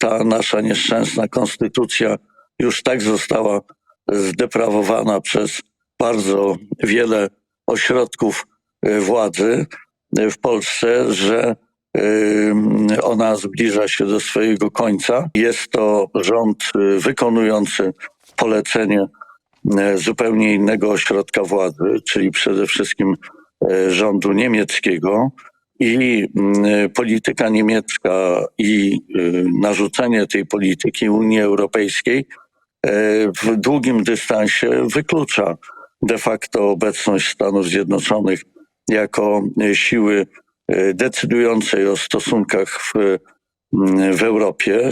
ta nasza nieszczęsna konstytucja już tak została zdeprawowana przez bardzo wiele ośrodków e, władzy e, w Polsce, że e, ona zbliża się do swojego końca. Jest to rząd wykonujący polecenie zupełnie innego ośrodka władzy, czyli przede wszystkim rządu niemieckiego. I mm, polityka niemiecka i y, narzucenie tej polityki Unii Europejskiej e, w długim dystansie wyklucza de facto obecność Stanów Zjednoczonych jako siły e, decydującej o stosunkach w, mm, w Europie.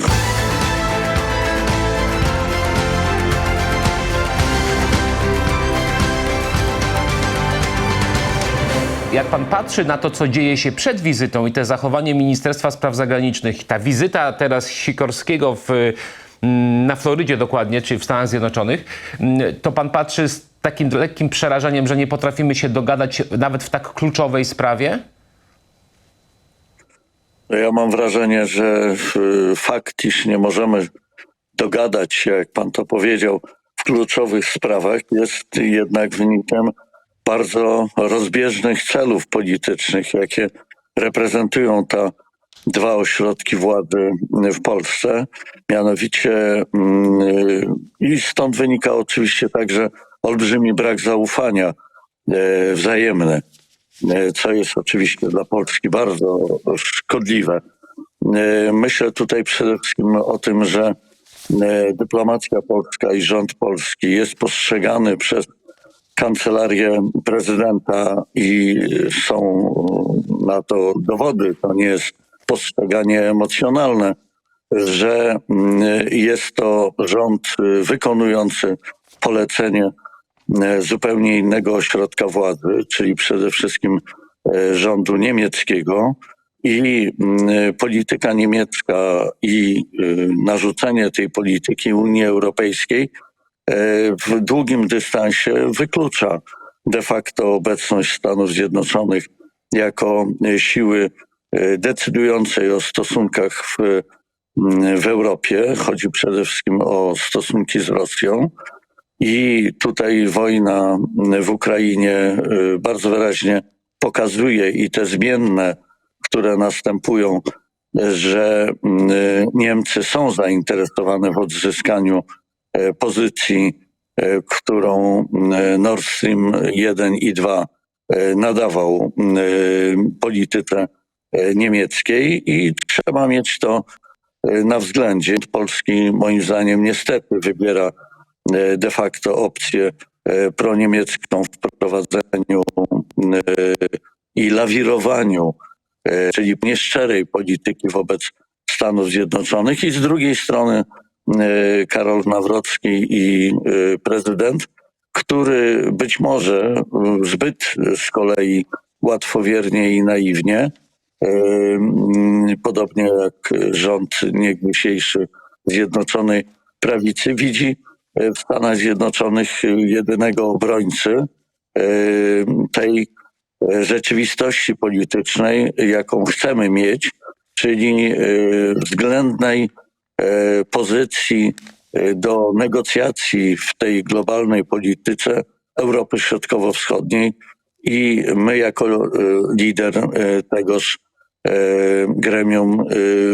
Jak pan patrzy na to, co dzieje się przed wizytą i te zachowanie Ministerstwa Spraw Zagranicznych, ta wizyta teraz Sikorskiego w, mm, na Florydzie dokładnie, czyli w Stanach Zjednoczonych, mm, to pan patrzy z takim lekkim przerażeniem, że nie potrafimy się dogadać nawet w tak kluczowej sprawie? No Ja mam wrażenie, że y, fakt, iż nie możemy dogadać się, jak pan to powiedział, w kluczowych sprawach, jest jednak wynikiem bardzo rozbieżnych celów politycznych, jakie reprezentują te dwa ośrodki władzy w Polsce. Mianowicie, mm, i stąd wynika oczywiście także olbrzymi brak zaufania e, wzajemny e, co jest oczywiście dla Polski bardzo szkodliwe. E, Myślę tutaj przede wszystkim o tym, że e, dyplomacja polska i rząd polski jest postrzegany przez kancelarię prezydenta i są na to dowody. To nie jest postrzeganie emocjonalne, że mm, jest to rząd wykonujący polecenie e, zupełnie innego ośrodka władzy, czyli przede wszystkim e, rządu niemieckiego. I mm, polityka niemiecka i y, narzucenie tej polityki Unii Europejskiej w długim dystansie wyklucza de facto obecność Stanów Zjednoczonych jako e, siły e, decydującej o stosunkach w, mm, w Europie. Chodzi przede wszystkim o stosunki z Rosją. I tutaj wojna w Ukrainie y, bardzo wyraźnie pokazuje i te zmienne, które następują, że y, Niemcy są zainteresowane w odzyskaniu e, pozycji, e, którą y, Nord Stream 1 i 2 e, nadawał polityce e, niemieckiej i trzeba mieć to e, na względzie. Polski moim zdaniem niestety wybiera e, de facto opcję e, proniemiecką w prowadzeniu e, i lawirowaniu, e, czyli nieszczerej polityki wobec Stanów Zjednoczonych i z drugiej strony e, Karol Nawrocki i e, prezydent, który być może e, zbyt z kolei łatwowiernie i naiwnie, mm, podobnie jak rząd niegdysiejszy Zjednoczonej Prawicy, widzi w Stanach Zjednoczonych jedynego obrońcy tej rzeczywistości politycznej, jaką chcemy mieć, czyli względnej pozycji e, do negocjacji w tej globalnej polityce Europy Środkowo-Wschodniej i my jako e, lider e, tegoż e, gremium e,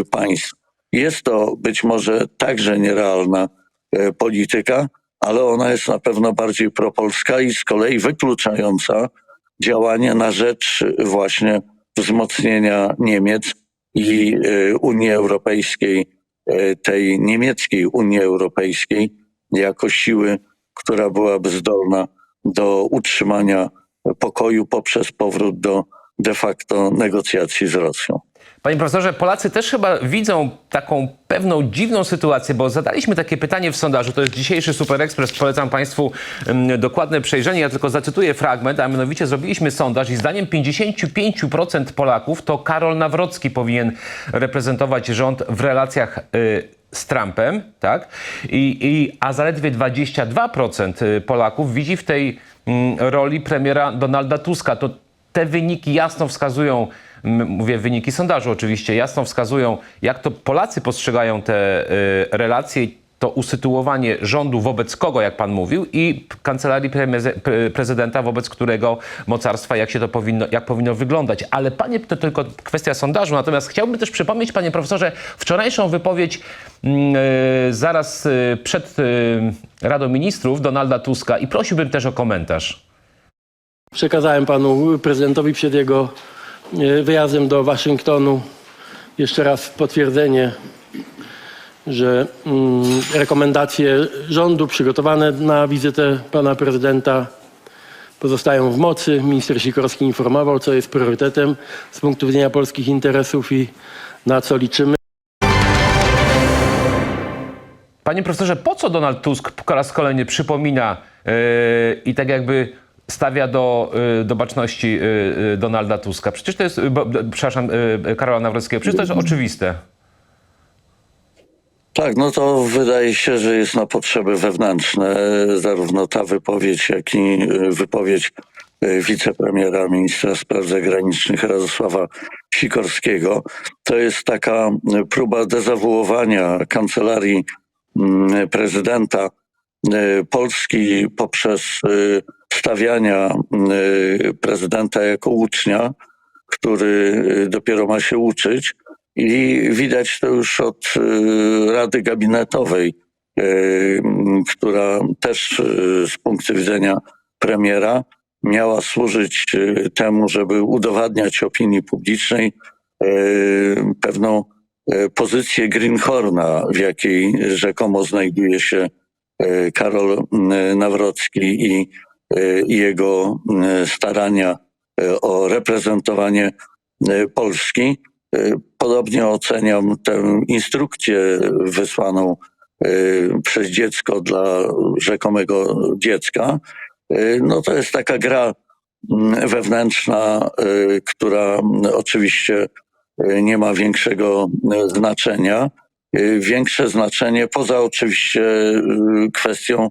państw. Jest to być może także nierealna e, polityka, ale ona jest na pewno bardziej propolska i z kolei wykluczająca działanie na rzecz właśnie wzmocnienia Niemiec i e, Unii Europejskiej, e, tej niemieckiej Unii Europejskiej, jako siły, która byłaby zdolna do utrzymania pokoju poprzez powrót do de facto negocjacji z Rosją. Panie profesorze, Polacy też chyba widzą taką pewną dziwną sytuację, bo zadaliśmy takie pytanie w sondażu, to jest dzisiejszy Super Express, polecam Państwu mm, dokładne przejrzenie, ja tylko zacytuję fragment, a mianowicie zrobiliśmy sondaż i zdaniem 55% Polaków to Karol Nawrocki powinien reprezentować rząd w relacjach y, z Trumpem, tak? I, i, a zaledwie 22% Polaków widzi w tej mm, roli premiera Donalda Tuska. To te wyniki jasno wskazują, mówię wyniki sondażu oczywiście, jasno wskazują, jak to Polacy postrzegają te y, relacje, to usytuowanie rządu wobec kogo, jak pan mówił, i kancelarii prezydenta, wobec którego mocarstwa, jak się to powinno, jak powinno wyglądać. Ale panie, to tylko kwestia sondażu, natomiast chciałbym też przypomnieć, panie profesorze, wczorajszą wypowiedź mm, y, zaraz y, przed y, Radą Ministrów Donalda Tuska i prosiłbym też o komentarz. Przekazałem panu prezydentowi przed jego wyjazdem do Waszyngtonu jeszcze raz potwierdzenie, że mm, rekomendacje rządu przygotowane na wizytę pana prezydenta pozostają w mocy. Minister Sikorski informował, co jest priorytetem z punktu widzenia polskich interesów i na co liczymy. Panie profesorze, po co Donald Tusk po raz kolejny przypomina yy, i tak jakby stawia do, yy, do baczności yy, yy, Donalda Tuska? Przecież to jest, bo, przepraszam, Karola Nawrockiego, przecież to jest oczywiste. Tak, no to wydaje się, że jest na potrzeby wewnętrzne. Zarówno ta wypowiedź, jak i y, wypowiedź y, wicepremiera, ministra spraw zagranicznych Radosława Sikorskiego. To jest taka y, próba dezawuowania kancelarii mm, prezydenta y, Polski poprzez y, stawiania y, prezydenta jako ucznia, który y, dopiero ma się uczyć. I widać to już od y, Rady Gabinetowej, która też z punktu widzenia premiera miała służyć temu, żeby udowadniać opinii publicznej pewną pozycję Greenhorna, w jakiej rzekomo znajduje się Karol Nawrocki i, i jego y, starania y, o reprezentowanie Polski. Podobnie oceniam tę instrukcję wysłaną przez dziecko dla rzekomego dziecka. No to jest taka gra mm, wewnętrzna, która mm, oczywiście nie ma większego znaczenia. Większe znaczenie poza oczywiście kwestią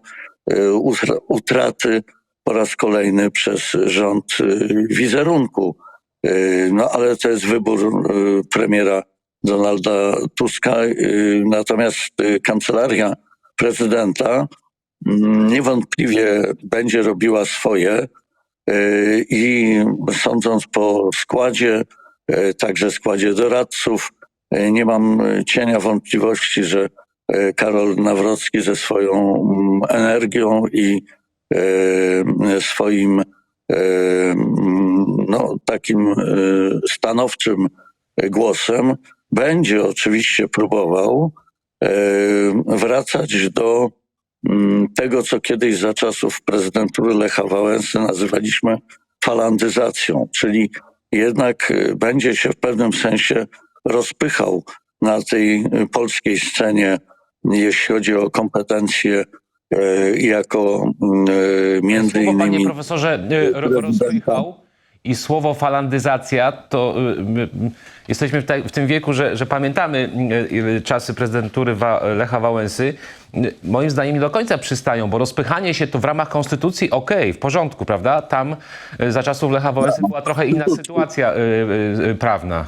utra- utraty po raz kolejny przez rząd y, wizerunku. Y, No ale to jest wybór y, premiera Donalda Tuska. Natomiast kancelaria prezydenta mm, niewątpliwie będzie robiła swoje i sądząc po składzie, także składzie doradców, nie mam cienia wątpliwości, że Karol Nawrocki ze swoją mm, energią i swoim y, no, takim y, stanowczym głosem. Będzie oczywiście próbował wracać do mm, tego, co kiedyś za czasów prezydentury Lecha Wałęsy nazywaliśmy falandyzacją, czyli jednak będzie się w pewnym sensie rozpychał na tej polskiej scenie, jeśli chodzi o kompetencje jako y, między Słowo, panie innymi profesorze, y, ro- prezydenta. rozpychał i słowo falandyzacja, to jesteśmy w, tym wieku, że, że pamiętamy czasy prezydentury Lecha Wałęsy. Moim zdaniem nie do końca przystają, bo rozpychanie się to w ramach konstytucji, okej, w porządku, prawda? Tam za czasów Lecha Wałęsy była trochę inna sytuacja prawna.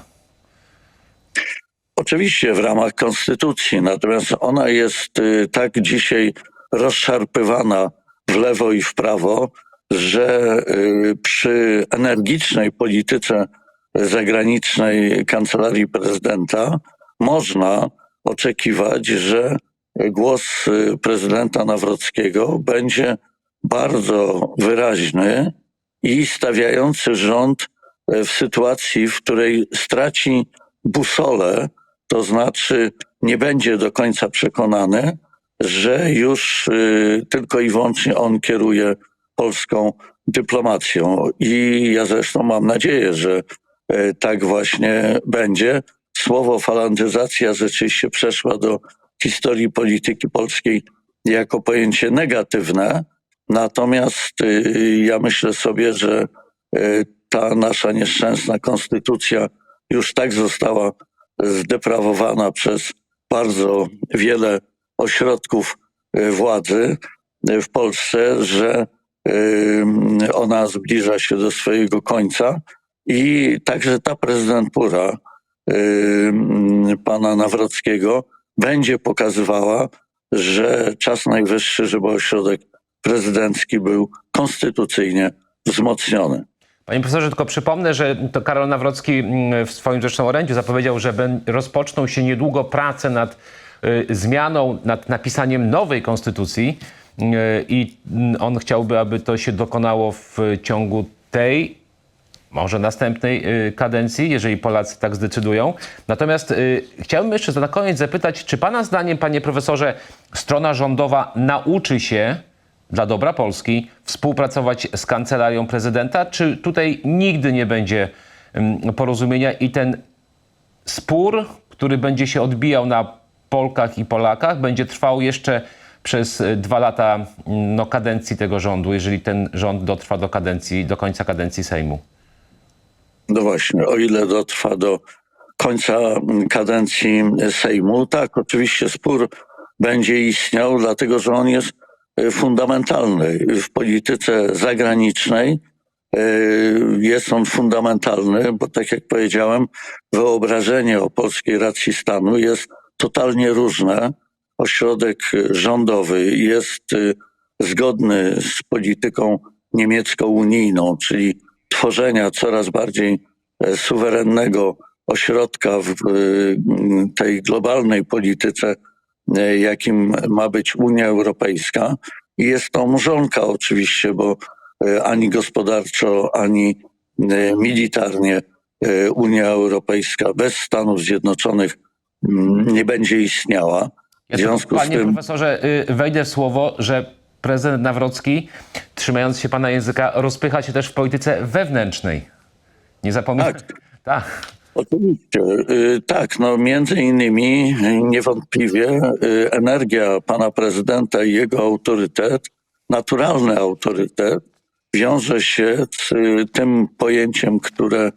Oczywiście w ramach konstytucji, natomiast ona jest tak dzisiaj rozszarpywana w lewo i w prawo, że y, przy energicznej polityce zagranicznej kancelarii prezydenta można oczekiwać, że głos y, prezydenta Nawrockiego będzie bardzo wyraźny i stawiający rząd y, w sytuacji, w której straci busolę, to znaczy nie będzie do końca przekonany, że już y, tylko i wyłącznie on kieruje polską dyplomacją. I ja zresztą mam nadzieję, że y, tak właśnie będzie. Słowo falandyzacja rzeczywiście przeszła do historii polityki polskiej jako pojęcie negatywne. Natomiast y, ja myślę sobie, że y, ta nasza nieszczęsna konstytucja już tak została zdeprawowana przez bardzo wiele ośrodków y, władzy y, w Polsce, że y, ona zbliża się do swojego końca I także ta prezydentura pana Nawrockiego będzie pokazywała, że czas najwyższy, żeby ośrodek prezydencki był konstytucyjnie wzmocniony. Panie profesorze, tylko przypomnę, że to Karol Nawrocki mm, w swoim zresztą orędziu zapowiedział, że rozpoczną się niedługo prace nad zmianą, nad napisaniem nowej konstytucji y, i mm, on chciałby, aby to się dokonało w ciągu tej, może następnej y, kadencji, jeżeli Polacy tak zdecydują. Natomiast y, chciałbym jeszcze na koniec zapytać, czy pana zdaniem, panie profesorze, strona rządowa nauczy się dla dobra Polski współpracować z kancelarią prezydenta, czy tutaj nigdy nie będzie ym, porozumienia i ten spór, który będzie się odbijał na Polkach i Polakach, będzie trwał jeszcze przez y, dwa lata mm, no, kadencji tego rządu, jeżeli ten rząd dotrwa do kadencji, do końca kadencji Sejmu. No właśnie, o ile dotrwa do końca mm, kadencji Sejmu, tak, oczywiście spór będzie istniał, dlatego że on jest e, fundamentalny w polityce zagranicznej. e, Jest on fundamentalny, bo tak jak powiedziałem, wyobrażenie o polskiej racji stanu jest totalnie różne. Ośrodek rządowy jest e, zgodny z polityką niemiecko-unijną, czyli tworzenia coraz bardziej e, suwerennego ośrodka w tej globalnej polityce, e, jakim ma być Unia Europejska. I jest to mrzonka oczywiście, bo e, ani gospodarczo, ani militarnie Unia Europejska bez Stanów Zjednoczonych nie będzie istniała. Ja W związku tylko, z panie tym profesorze, y, wejdę w słowo, że prezydent Nawrocki, trzymając się pana języka, rozpycha się też w polityce wewnętrznej. Nie zapominaj. Tak. tak. Oczywiście, y, tak, no między innymi niewątpliwie y, energia pana prezydenta i jego autorytet, naturalny autorytet, wiąże się z tym pojęciem, które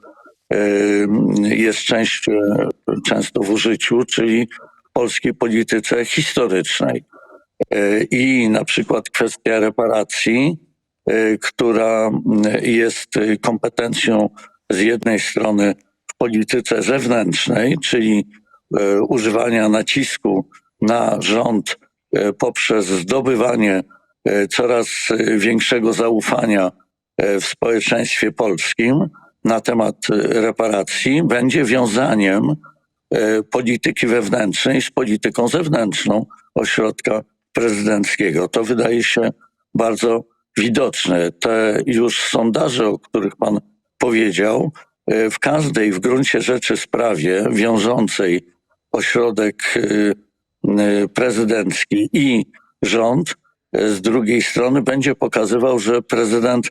jest częścią, często w użyciu, czyli polskiej polityce historycznej. Y, I na przykład kwestia reparacji, y, która jest kompetencją z jednej strony w polityce zewnętrznej, czyli e, używania nacisku na rząd e, poprzez zdobywanie e, coraz e, większego zaufania e, w społeczeństwie polskim na temat e, reparacji, będzie wiązaniem e, polityki wewnętrznej z polityką zewnętrzną ośrodka prezydenckiego. To wydaje się bardzo widoczne. Te już sondaże, o których pan powiedział, e, w każdej w gruncie rzeczy sprawie wiążącej ośrodek prezydencki i rząd z drugiej strony będzie pokazywał, że prezydent